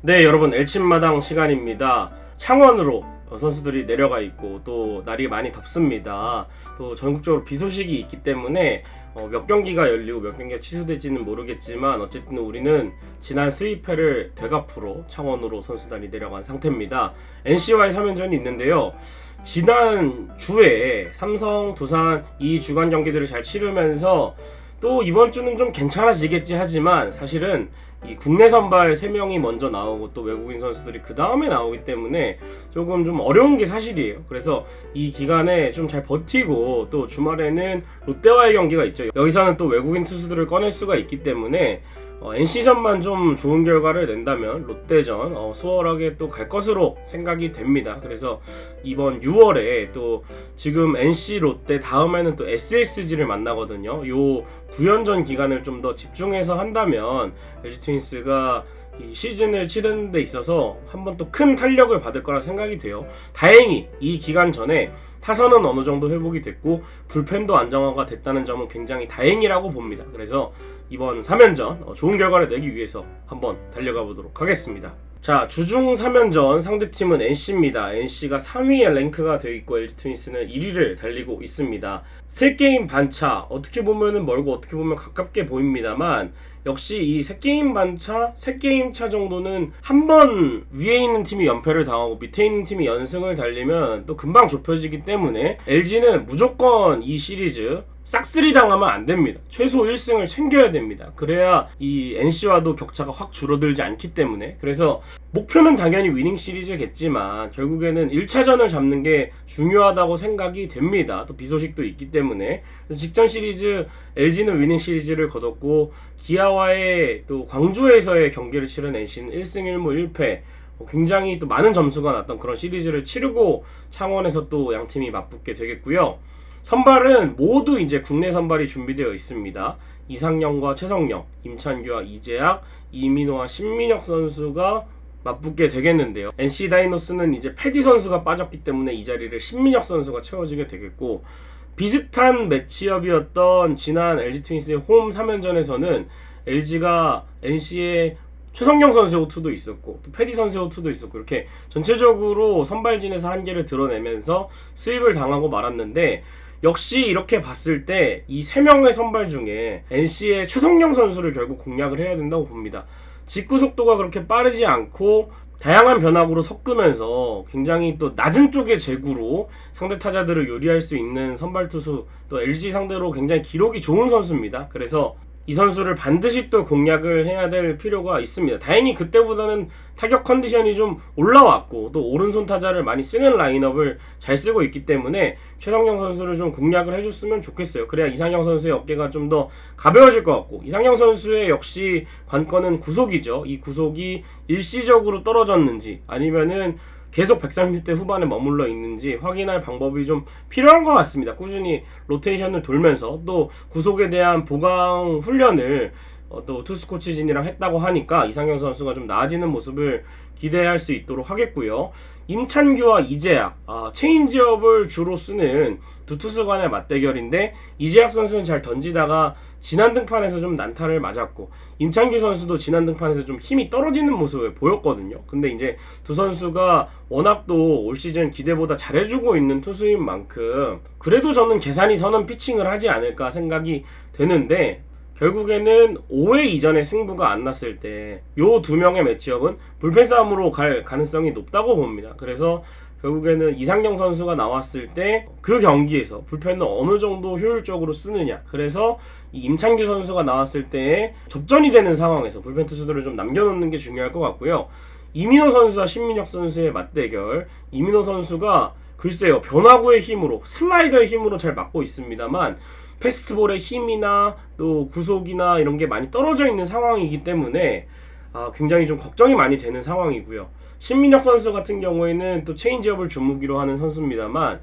네, 여러분 엘침마당 시간입니다. 창원으로 어, 선수들이 내려가 있고 또 날이 많이 덥습니다. 또 전국적으로 비 소식이 있기 때문에 어, 몇 경기가 열리고 몇 경기가 취소될지는 모르겠지만 어쨌든 우리는 지난 스위패를 되갚으로 창원으로 선수단이 내려간 상태입니다. NC와의 3연전이 있는데요. 지난 주에 삼성, 두산 이 주간 경기들을 잘 치르면서 또 이번 주는 좀 괜찮아지겠지 하지만 사실은 이 국내 선발 3명이 먼저 나오고 또 외국인 선수들이 그 다음에 나오기 때문에 조금 좀 어려운 게 사실이에요. 그래서 이 기간에 좀 잘 버티고 또 주말에는 롯데와의 경기가 있죠. 여기서는 또 외국인 투수들을 꺼낼 수가 있기 때문에 어, NC전만 좀 좋은 결과를 낸다면 롯데전 어, 수월하게 또 갈 것으로 생각이 됩니다. 그래서 이번 6월에 또 지금 NC 롯데 다음에는 또 SSG를 만나거든요. 요 9연전 기간을 좀 더 집중해서 한다면 LG 트윈스가 이 시즌을 치르는 데 있어서 한번 또 큰 탄력을 받을 거라 생각이 돼요. 다행히 이 기간 전에 타선은 어느 정도 회복이 됐고 불펜도 안정화가 됐다는 점은 굉장히 다행이라고 봅니다. 그래서 이번 3연전 어, 좋은 결과를 내기 위해서 한번 달려가 보도록 하겠습니다. 자, 주중 3연전 상대팀은 NC입니다. NC가 3위에 랭크가 되어 있고 LG 트윈스는 1위를 달리고 있습니다. 3게임 반차, 어떻게 보면은 멀고 어떻게 보면 가깝게 보입니다만 역시 이 3게임 반차, 3게임 차 정도는 한 번 위에 있는 팀이 연패를 당하고 밑에 있는 팀이 연승을 달리면 또 금방 좁혀지기 때문에 LG는 무조건 이 시리즈 싹쓸이 당하면 안 됩니다. 최소 1승을 챙겨야 됩니다. 그래야 이 NC와도 격차가 확 줄어들지 않기 때문에 그래서 목표는 당연히 위닝 시리즈겠지만 결국에는 1차전을 잡는 게 중요하다고 생각이 됩니다. 또 비소식도 있기 때문에 직전 시리즈 LG는 위닝 시리즈를 거뒀고 기아와의 또 광주에서의 경기를 치른 NC는 1승 1무 1패 굉장히 또 많은 점수가 났던 그런 시리즈를 치르고 창원에서 또 양 팀이 맞붙게 되겠고요. 선발은 모두 이제 국내 선발이 준비되어 있습니다. 이상영과 최성영, 임찬규와 이재학, 이민호와 신민혁 선수가 맞붙게 되겠는데요. NC 다이노스는 이제 패디 선수가 빠졌기 때문에 이 자리를 신민혁 선수가 채워지게 되겠고 비슷한 매치업이었던 지난 LG 트윈스의 홈 3연전에서는 LG가 NC의 최성경 선수의 호투도 있었고 또 패디 선수의 호투도 있었고 이렇게 전체적으로 선발진에서 한계를 드러내면서 수입을 당하고 말았는데 역시 이렇게 봤을 때 이 세 명의 선발 중에 NC의 최성경 선수를 결국 공략을 해야 된다고 봅니다. 직구 속도가 그렇게 빠르지 않고 다양한 변화구로 섞으면서 굉장히 또 낮은 쪽의 제구로 상대 타자들을 요리할 수 있는 선발 투수 또 LG 상대로 굉장히 기록이 좋은 선수입니다. 그래서 이 선수를 반드시 또 공략을 해야 될 필요가 있습니다. 다행히 그때보다는 타격 컨디션이 좀 올라왔고 또 오른손 타자를 많이 쓰는 라인업을 잘 쓰고 있기 때문에 최성경 선수를 좀 공략을 해줬으면 좋겠어요. 그래야 이상형 선수의 어깨가 좀 더 가벼워질 것 같고 이상형 선수의 역시 관건은 구속이죠. 이 구속이 일시적으로 떨어졌는지 아니면은 계속 130대 후반에 머물러 있는지 확인할 방법이 좀 필요한 것 같습니다. 꾸준히 로테이션을 돌면서 또 구속에 대한 보강 훈련을 어, 또 투수 코치진이랑 했다고 하니까 이상형 선수가 좀 나아지는 모습을 기대할 수 있도록 하겠고요. 임찬규와 이재학, 아, 체인지업을 주로 쓰는 두 투수 간의 맞대결인데 이재학 선수는 잘 던지다가 지난 등판에서 좀 난타를 맞았고 임찬규 선수도 지난 등판에서 좀 힘이 떨어지는 모습을 보였거든요. 근데 이제 두 선수가 워낙 또 올 시즌 기대보다 잘해주고 있는 투수인 만큼 그래도 저는 계산이 서는 피칭을 하지 않을까 생각이 되는데 결국에는 5회 이전에 승부가 안 났을 때 요 두 명의 매치업은 불펜 싸움으로 갈 가능성이 높다고 봅니다. 그래서 결국에는 이상경 선수가 나왔을 때 그 경기에서 불펜을 어느 정도 효율적으로 쓰느냐. 그래서 이 임창규 선수가 나왔을 때 접전이 되는 상황에서 불펜 투수들을 좀 남겨놓는 게 중요할 것 같고요. 이민호 선수와 신민혁 선수의 맞대결. 이민호 선수가 글쎄요 변화구의 힘으로 슬라이더의 힘으로 잘 맞고 있습니다만 패스트볼의 힘이나 또 구속이나 이런 게 많이 떨어져 있는 상황이기 때문에 아, 굉장히 좀 걱정이 많이 되는 상황이고요. 신민혁 선수 같은 경우에는 또 체인지업을 주무기로 하는 선수입니다만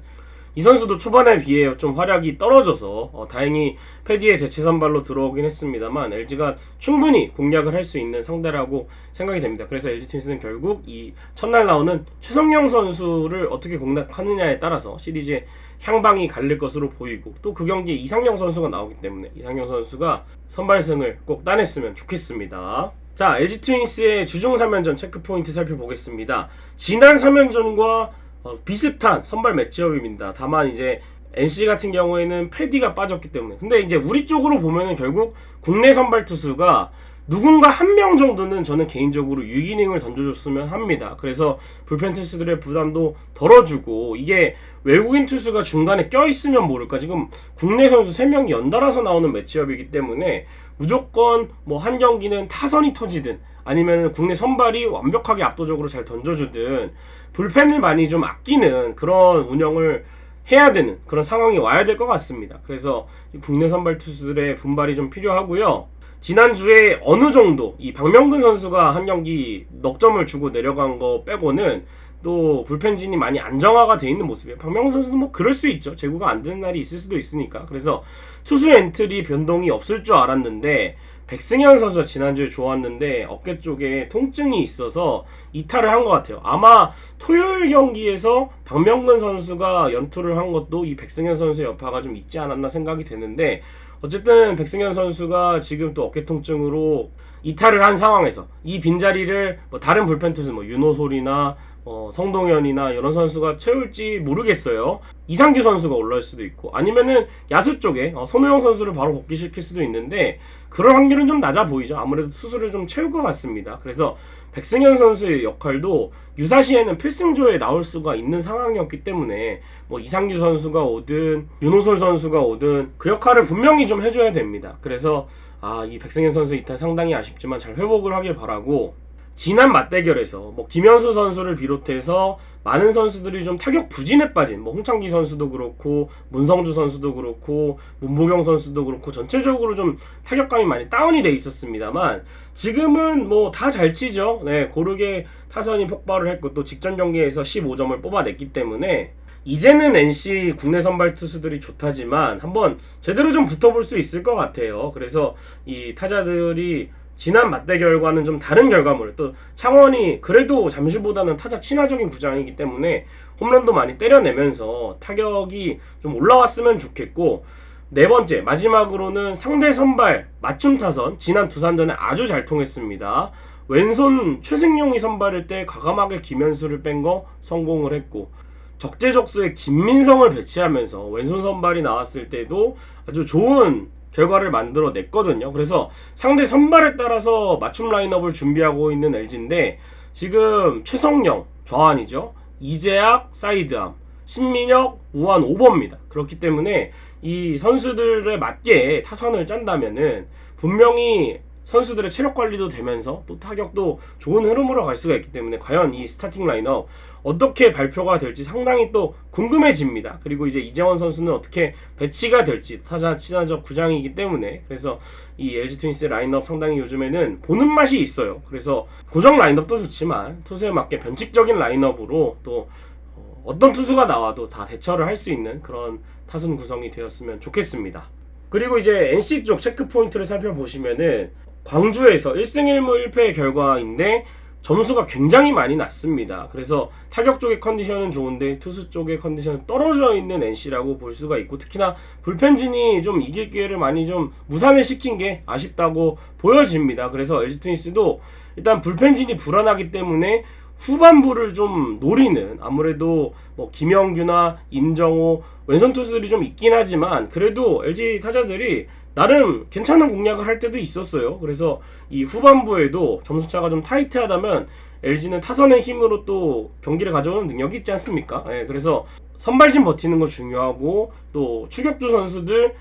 이 선수도 초반에 비해 좀 활약이 떨어져서 어, 다행히 패디의 대체 선발로 들어오긴 했습니다만 LG가 충분히 공략을 할 수 있는 상대라고 생각이 됩니다. 그래서 LG 트윈스는 결국 이 첫날 나오는 최성영 선수를 어떻게 공략하느냐에 따라서 시리즈의 향방이 갈릴 것으로 보이고 또 그 경기에 이상영 선수가 나오기 때문에 이상영 선수가 선발승을 꼭 따냈으면 좋겠습니다. 자, LG 트윈스의 주중 3연전 체크 포인트 살펴보겠습니다. 지난 3연전과 어, 비슷한 선발 매치업입니다. 다만 이제 NC 같은 경우에는 패디가 빠졌기 때문에. 근데 이제 우리 쪽으로 보면은 결국 국내 선발 투수가 누군가 한 명 정도는 저는 개인적으로 6이닝을 던져줬으면 합니다. 그래서 불펜 투수들의 부담도 덜어주고 이게 외국인 투수가 중간에 껴있으면 모를까 지금 국내 선수 3명이 연달아서 나오는 매치업이기 때문에 무조건 뭐 한 경기는 타선이 터지든 아니면 국내 선발이 완벽하게 압도적으로 잘 던져주든 불펜을 많이 좀 아끼는 그런 운영을 해야 되는 그런 상황이 와야 될 것 같습니다. 그래서 이 국내 선발 투수들의 분발이 좀 필요하고요. 지난주에 어느 정도 이 박명근 선수가 한 경기 넉 점을 주고 내려간 거 빼고는 또 불펜진이 많이 안정화가 돼 있는 모습이에요. 박명근 선수도 뭐 그럴 수 있죠. 제구가 안 되는 날이 있을 수도 있으니까. 그래서 투수 엔트리 변동이 없을 줄 알았는데 백승현 선수가 지난주에 좋았는데 어깨 쪽에 통증이 있어서 이탈을 한 것 같아요. 아마 토요일 경기에서 박명근 선수가 연투를 한 것도 이 백승현 선수의 여파가 좀 있지 않았나 생각이 되는데 어쨌든 백승현 선수가 지금 또 어깨 통증으로 이탈을 한 상황에서 이 빈자리를 뭐 다른 불펜 투수 뭐 윤호솔이나 어, 성동현이나 이런 선수가 채울지 모르겠어요. 이상규 선수가 올라올 수도 있고 아니면은 야수 쪽에 어, 손호영 선수를 바로 복귀시킬 수도 있는데 그럴 확률은 좀 낮아 보이죠. 아무래도 수술을 좀 채울 것 같습니다. 그래서 백승현 선수의 역할도 유사시에는 필승조에 나올 수가 있는 상황이었기 때문에 뭐 이상규 선수가 오든 윤호솔 선수가 오든 그 역할을 분명히 좀 해줘야 됩니다. 그래서 아 이 백승현 선수 이탈 상당히 아쉽지만 잘 회복을 하길 바라고 지난 맞대결에서 뭐 김현수 선수를 비롯해서 많은 선수들이 좀 타격 부진에 빠진 뭐 홍창기 선수도 그렇고 문성주 선수도 그렇고 문보경 선수도 그렇고 전체적으로 좀 타격감이 많이 다운이 돼 있었습니다만 지금은 뭐 다 잘 치죠. 네 고르게 타선이 폭발을 했고 또 직전 경기에서 15점을 뽑아냈기 때문에 이제는 NC 국내 선발 투수들이 좋다지만 한번 제대로 좀 붙어볼 수 있을 것 같아요. 그래서 이 타자들이 지난 맞대 결과는 좀 다른 결과물 또 창원이 그래도 잠실보다는 타자 친화적인 구장이기 때문에 홈런도 많이 때려내면서 타격이 좀 올라왔으면 좋겠고 네 번째 마지막으로는 상대 선발 맞춤 타선 지난 두산전에 아주 잘 통했습니다. 왼손 최승용이 선발일 때 과감하게 김현수를 뺀 거 성공을 했고 적재적소에 김민성을 배치하면서 왼손 선발이 나왔을 때도 아주 좋은 결과를 만들어 냈거든요. 그래서 상대 선발에 따라서 맞춤 라인업을 준비하고 있는 LG인데 지금 최성령 좌완이죠. 이재학 사이드암, 신민혁 우완 5번입니다. 그렇기 때문에 이 선수들에 맞게 타선을 짠다면은 분명히 선수들의 체력 관리도 되면서 또 타격도 좋은 흐름으로 갈 수가 있기 때문에 과연 이 스타팅 라인업 어떻게 발표가 될지 상당히 또 궁금해집니다. 그리고 이제 이재원 선수는 어떻게 배치가 될지 타자 친화적 구장이기 때문에 그래서 이 LG 트윈스 라인업 상당히 요즘에는 보는 맛이 있어요. 그래서 고정 라인업도 좋지만 투수에 맞게 변칙적인 라인업으로 또 어, 어떤 투수가 나와도 다 대처를 할 수 있는 그런 타순 구성이 되었으면 좋겠습니다. 그리고 이제 NC 쪽 체크 포인트를 살펴보시면은 광주에서 1승 1무 1패의 결과인데 점수가 굉장히 많이 났습니다. 그래서 타격 쪽의 컨디션은 좋은데 투수 쪽의 컨디션은 떨어져 있는 NC라고 볼 수가 있고 특히나 불펜진이 좀 이길 기회를 많이 좀 무산을 시킨 게 아쉽다고 보여집니다. 그래서 LG 트윈스도 일단 불펜진이 불안하기 때문에 후반부를 좀 노리는 아무래도 뭐 김영규나 임정호 왼손 투수들이 좀 있긴 하지만 그래도 LG 타자들이 나름 괜찮은 공략을 할 때도 있었어요. 그래서 이 후반부에도 점수차가 좀 타이트하다면 LG는 타선의 힘으로 또 경기를 가져오는 능력이 있지 않습니까? 예, 그래서 선발진 버티는 거 중요하고 또 추격주 선수들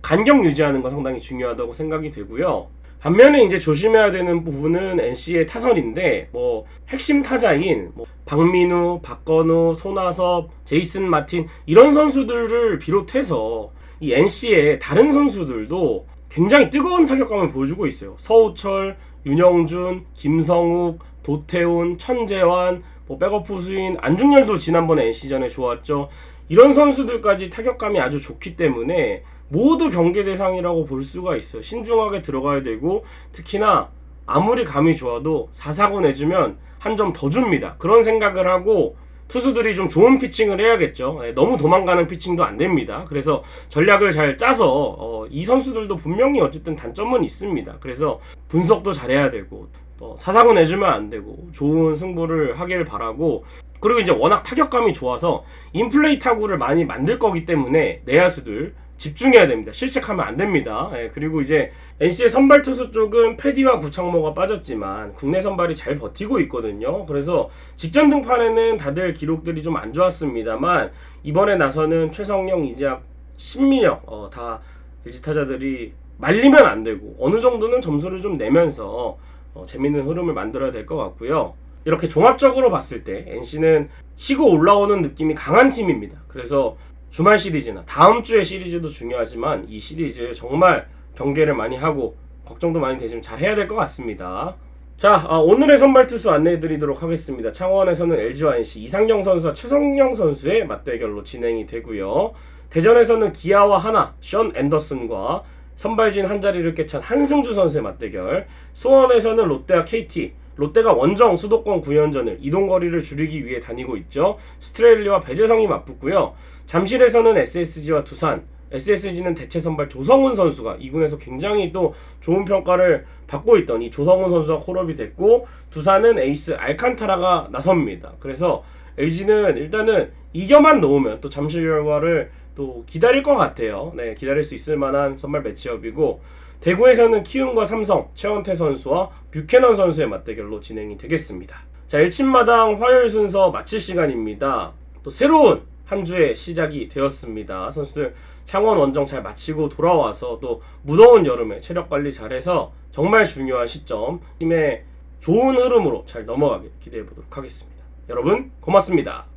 간격 유지하는 거 상당히 중요하다고 생각이 되고요. 반면에 이제 조심해야 되는 부분은 NC의 타선인데 뭐 핵심 타자인 뭐 박민우, 박건우, 손아섭, 제이슨 마틴 이런 선수들을 비롯해서 이 NC의 다른 선수들도 굉장히 뜨거운 타격감을 보여주고 있어요. 서우철, 윤영준, 김성욱, 도태훈, 천재환, 뭐 백업 포수인 안중열도 지난번에 NC전에 좋았죠. 이런 선수들까지 타격감이 아주 좋기 때문에 모두 경계 대상이라고 볼 수가 있어요. 신중하게 들어가야 되고 특히나 아무리 감이 좋아도 4사고 내주면 한 점 더 줍니다. 그런 생각을 하고 투수들이 좀 좋은 피칭을 해야겠죠. 예, 너무 도망가는 피칭도 안 됩니다. 그래서 전략을 잘 짜서 어, 이 선수들도 분명히 어쨌든 단점은 있습니다. 그래서 분석도 잘해야 되고 또 사상은 내주면 안 되고 좋은 승부를 하길 바라고 그리고 이제 워낙 타격감이 좋아서 인플레이 타구를 많이 만들 거기 때문에 내야수들 집중해야 됩니다. 실책하면 안 됩니다. 예, 그리고 이제 NC의 선발 투수 쪽은 패디와 구창모가 빠졌지만 국내 선발이 잘 버티고 있거든요. 그래서 직전 등판에는 다들 기록들이 좀 안 좋았습니다만 이번에 나서는 최성영, 이재학, 신민혁 어, 다 LG 타자들이 말리면 안 되고 어느 정도는 점수를 좀 내면서 어, 재밌는 흐름을 만들어야 될 것 같고요. 이렇게 종합적으로 봤을 때 NC는 치고 올라오는 느낌이 강한 팀입니다. 그래서 주말 시리즈나 다음 주의 시리즈도 중요하지만 이 시리즈 정말 경계를 많이 하고 걱정도 많이 되지만 잘 해야 될 것 같습니다. 자, 아, 오늘의 선발 투수 안내해 드리도록 하겠습니다. 창원에서는 LG와 NC 이상경 선수와 최성영 선수의 맞대결로 진행이 되고요. 대전에서는 기아와 하나, 션 앤더슨과 선발진 한 자리를 꿰찬 한승주 선수의 맞대결. 수원에서는 롯데와 KT, 롯데가 원정 수도권 구연전을 이동 거리를 줄이기 위해 다니고 있죠. 스트레일리와 배재성이 맞붙고요. 잠실에서는 SSG와 두산, SSG는 대체 선발 조성훈 선수가 2군에서 굉장히 또 좋은 평가를 받고 있던 이 조성훈 선수가 콜업이 됐고 두산은 에이스 알칸타라가 나섭니다. 그래서 LG는 일단은 이겨만 놓으면 또 잠실 결과를 또 기다릴 것 같아요. 네, 기다릴 수 있을 만한 선발 매치업이고 대구에서는 키움과 삼성, 최원태 선수와 뷰캐넌 선수의 맞대결로 진행이 되겠습니다. 자, 1침마당 화요일 순서 마칠 시간입니다. 또 새로운 한 주의 시작이 되었습니다. 선수들 창원 원정 잘 마치고 돌아와서 또 무더운 여름에 체력 관리 잘해서 정말 중요한 시점 팀의 좋은 흐름으로 잘 넘어가길 기대해 보도록 하겠습니다. 여러분 고맙습니다.